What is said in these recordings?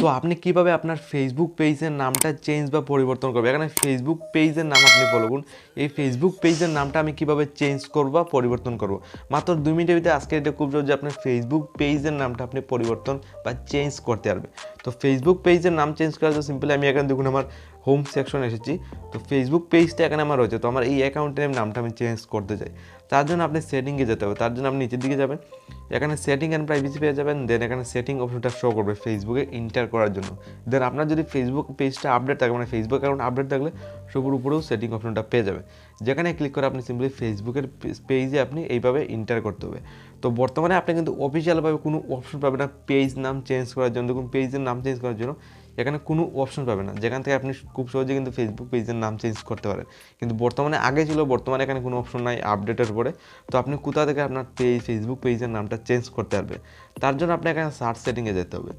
So আপনি কীভাবে আপনার ফেসবুক পেজের নামটা চেঞ্জ বা পরিবর্তন করবেন? এখানে ফেসবুক পেজের নাম আপনি ফলো করুন। এই ফেসবুক পেজের নামটা আমি কীভাবে চেঞ্জ করব বা পরিবর্তন করব? মাত্র দুই মিনিটের ভিতরে আজকে এটা খুব যে আপনার ফেসবুক পেজের নামটা আপনি পরিবর্তন বা চেঞ্জ করতে পারবে তো ফেসবুক পেজের নাম চেঞ্জ করার জন্য সিম্পলি আমি এখানে দেখুন আমার হোম সেকশন এসেছি। তো ফেসবুক পেজটা এখানে আমার রয়েছে। তো আমার এই অ্যাকাউন্টের নামটা আমি চেঞ্জ করতে চাই। তার জন্য আপনি সেটিংয়ে যেতে হবে। তার জন্য আপনি নিচের দিকে যাবেন। এখানে সেটিং অ্যান্ড প্রাইভেসি পেয়ে যাবেন। দেন এখানে সেটিং অপশনটা শো করবে ফেসবুকে ইন্টার করার জন্য। দেন আপনার যদি ফেসবুক পেজটা আপডেট থাকে মানে ফেসবুক অ্যাকাউন্ট আপডেট থাকলে সবুর উপরেও সেটিং অপশনটা পেয়ে যাবে যেখানে ক্লিক করে আপনি সিম্পলি ফেসবুকের পেজে আপনি এইভাবে ইন্টার করতে হবে। তো বর্তমানে আপনি কিন্তু অফিসিয়ালভাবে কোনো অপশন পাবেন না পেজ নাম চেঞ্জ করার জন্য। দেখুন পেজের নাম চেঞ্জ করার জন্য এখানে কোনো অপশন পাবেন না। যেখান থেকে আপনি খুব সহজে কিন্তু ফেসবুক পেজের নাম চেঞ্জ করতে পারেন। কিন্তু বর্তমানে আগে ছিল, বর্তমানে এখানে কোনো অপশন নাই আপডেটের পরে তো আপনি কোথা থেকে আপনার পেজ ফেসবুক পেজের নামটা চেঞ্জ করতে পারবে? তার জন্য আপনাকে এখানে সার্চ সেটিংয়ে যেতে হবে।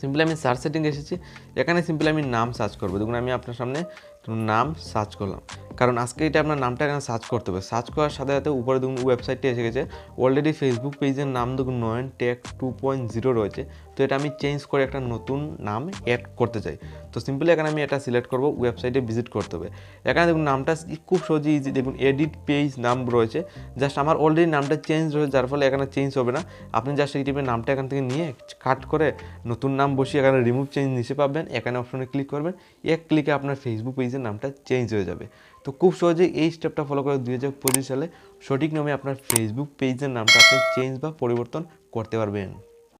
সিম্পলি আমি সার্চ সেটিং এসেছি। এখানে সিম্পলি আমি নাম সার্চ করব। দেখুন, আমি আপনার সামনে নাম সার্চ করলাম। কারণ আজকে এটা আপনার নামটা এখানে সার্চ করতে হবে। সার্চ করার সাথে সাথে উপরে দেখুন ওয়েবসাইটটি এসে গেছে। অলরেডি ফেসবুক পেজের নাম দেখুন Nayan tech two point zero রয়েছে। তো এটা আমি চেঞ্জ করে একটা নতুন নাম অ্যাড করতে চাই। তো সিম্পলি এখানে আমি এটা সিলেক্ট করব ওয়েবসাইটে ভিজিট করতে হবে। এখানে দেখুন, নামটা খুব সহজে ইজি দেখুন এডিট পেজ নাম রয়েছে। জাস্ট আমার অলরেডি নামটা চেঞ্জ রয়েছে, যার ফলে এখানে চেঞ্জ হবে না। আপনি জাস্ট এই টিপের নামটা এখান থেকে নিয়ে কাট করে নতুন নাম বসিয়ে এখানে রিমুভ চেঞ্জ নিচে পাবেন। এখানে অপশনে ক্লিক করবেন। এক ক্লিকে আপনার ফেসবুক পেজের নামটা চেঞ্জ হয়ে যাবে। তো খুব সহজে এই স্টেপটা ফলো করে দুই হাজার পঁচিশ সালে সঠিক নামে আপনার ফেসবুক পেজের নামটা আপনি চেঞ্জ বা পরিবর্তন করতে পারবেন।